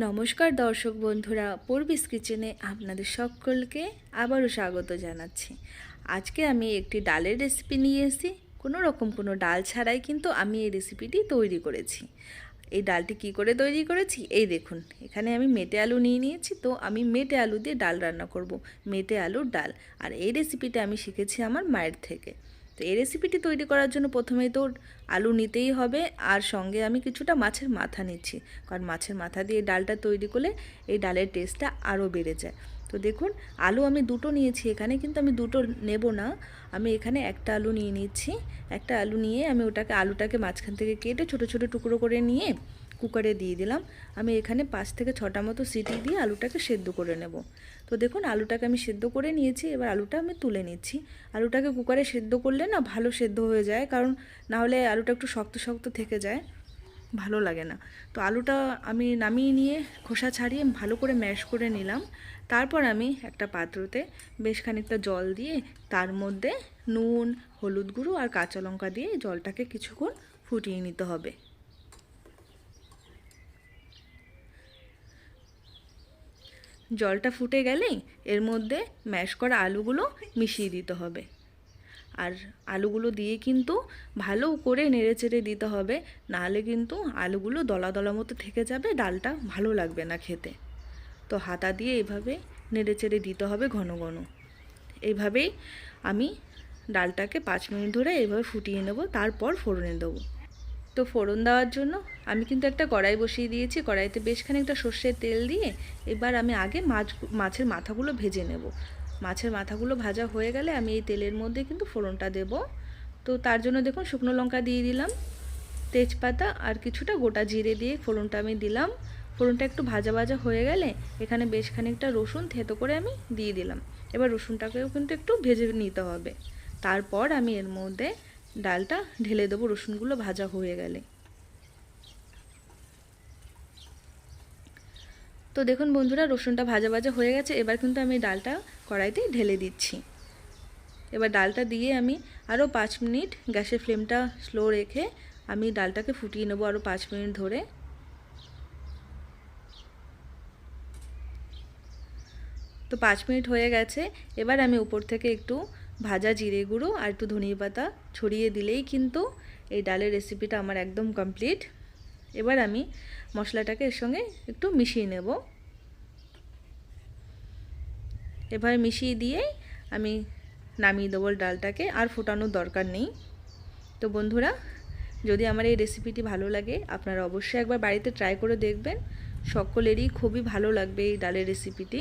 নমস্কার দর্শক বন্ধুরা, পূর্বিস কিচেনে আপনাদের সকলকে আবারও স্বাগত জানাচ্ছি। আজকে আমি একটি ডালের রেসিপি নিয়ে এসেছি। কোনো রকম কোনো ডাল ছাড়াই কিন্তু আমি এই রেসিপিটি তৈরি করেছি। এই ডালটি কি করে তৈরি করেছি? এই দেখুন, এখানে আমি মেটে আলু নিয়ে নিয়েছি, তো আমি মেটে আলু দিয়ে ডাল রান্না করব, মেটে আলুর ডাল। আর এই রেসিপিটা আমি শিখেছি আমার মায়ের থেকে। তো এই রেসিপিটি তৈরি করার জন্য প্রথমেই তো আলু নিতেই হবে, আর সঙ্গে আমি কিছুটা মাছের মাথা নিচ্ছি। কারণ মাছের মাথা দিয়ে ডালটা তৈরি করলে এই ডালের টেস্টটা আরও বেড়ে যায়। তো দেখুন, আলু আমি দুটো নিয়েছি এখানে, কিন্তু আমি দুটো নেব না। আমি এখানে একটা আলু নিয়ে নিচ্ছি। একটা আলু নিয়ে আমি ওটাকে, আলুটাকে মাঝখান থেকে কেটে ছোট ছোট টুকরো করে নিয়ে কুকারে দিয়ে দিলাম। আমি এখানে পাঁচ থেকে ছটা মতো সিটি দিয়ে আলুটাকে সেদ্ধ করে নেব। তো দেখুন, আলুটাকে আমি সেদ্ধ করে নিয়েছি। এবার আলুটা আমি তুলে নিচ্ছি। আলুটাকে কুকারে সেদ্ধ করলে না ভালো সেদ্ধ হয়ে যায়। কারণ না হলে আলুটা একটু শক্ত শক্ত থেকে যায়। ভালো লাগে না। তো আলুটা আমি নামিয়ে নিয়ে খোসা ছাড়িয়ে ভালো করে ম্যাশ করে নিলাম। তারপর আমি একটা পাত্রতে বেশ খানিকটা জল দিয়ে তার মধ্যে নুন, হলুদ গুঁড়ো আর কাঁচা লঙ্কা দিয়ে জলটাকে কিছুক্ষণ ফুটিয়ে নিতে হবে। জলটা ফুটে গেলেই এর মধ্যে ম্যাশ করা আলুগুলো মিশিয়ে দিতে হবে। আর আলুগুলো দিয়ে কিন্তু ভালো করে নেড়ে চেড়ে দিতে হবে, নাহলে কিন্তু আলুগুলো দলা দলা মতো থেকে যাবে, ডালটা ভালো লাগবে না খেতে। তো হাতা দিয়ে এভাবে নেড়ে চেড়ে দিতে হবে ঘন ঘন। এইভাবেই আমি ডালটাকে পাঁচ মিনিট ধরে এইভাবে ফুটিয়ে নেব, তারপর ফোড়নে দেবো। তো ফোড়ন দেওয়ার জন্য আমি কিন্তু একটা কড়াই বসিয়ে দিয়েছি। কড়াইতে বেশ খানিকটা সর্ষের তেল দিয়ে এবার আমি আগে মাছ, মাছের মাথাগুলো ভেজে নেব। মাছের মাথাগুলো ভাজা হয়ে গেলে আমি এই তেলের মধ্যে কিন্তু ফোড়নটা দেব। তো তার জন্য দেখুন শুকনো লঙ্কা দিয়ে দিলাম, তেজপাতা আর কিছুটা গোটা জিরে দিয়ে ফোড়নটা আমি দিলাম। ফোড়নটা একটু ভাজা ভাজা হয়ে গেলে এখানে বেশ খানিকটা রসুন থেতো করে আমি দিয়ে দিলাম। এবার রসুনটাকেও কিন্তু একটু ভেজে নিতে হবে। তারপর আমি এর মধ্যে ডালটা ঢেলে দেবো, রসুনগুলো ভাজা হয়ে গেলে। তো দেখুন বন্ধুরা, রসুনটা ভাজা ভাজা হয়ে গেছে, এবার কিন্তু আমি ডালটা কড়াইতে ঢেলে দিচ্ছি। এবার ডালটা দিয়ে আমি আরও পাঁচ মিনিট গ্যাসের ফ্লেমটা স্লো রেখে আমি ডালটাকে ফুটিয়ে নেব আরও পাঁচ মিনিট ধরে। তো পাঁচ মিনিট হয়ে গেছে, এবার আমি উপর থেকে একটু ভাজা জিরে গুঁড়ো আর একটু ধনিয়া পাতা ছড়িয়ে দিলেই কিন্তু এই ডালের রেসিপিটা আমার একদম কমপ্লিট এবার আমি মশলাটাকে এর সঙ্গে একটু মিশিয়ে নেব। এভাবে মিশিয়ে দিয়ে আমি নামিয়ে দেবো ডালটাকে, আর ফোটানোর দরকার নেই। তো বন্ধুরা, যদি আমার এই রেসিপিটি ভালো লাগে, আপনারা অবশ্যই একবার বাড়িতে ট্রাই করে দেখবেন। সকলেরই খুবই ভালো লাগবে এই ডালের রেসিপিটি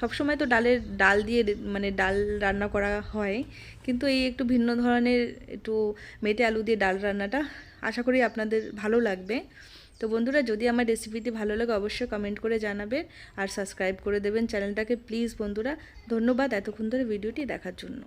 সবসময় তো ডালের ডাল দিয়ে মানে ডাল রান্না করা হয়। কিন্তু এই একটু ভিন্ন ধরনের একটু মেটে আলু দিয়ে ডাল রান্নাটা আশা করি আপনাদের ভালো লাগবে। তো বন্ধুরা, যদি আমার রেসিপিটি ভালো লাগে অবশ্যই কমেন্ট করে জানাবেন আর সাবস্ক্রাইব করে দেবেন চ্যানেলটাকে। প্লিজ বন্ধুরা, ধন্যবাদ এতক্ষণ ধরে ভিডিওটি দেখার জন্য।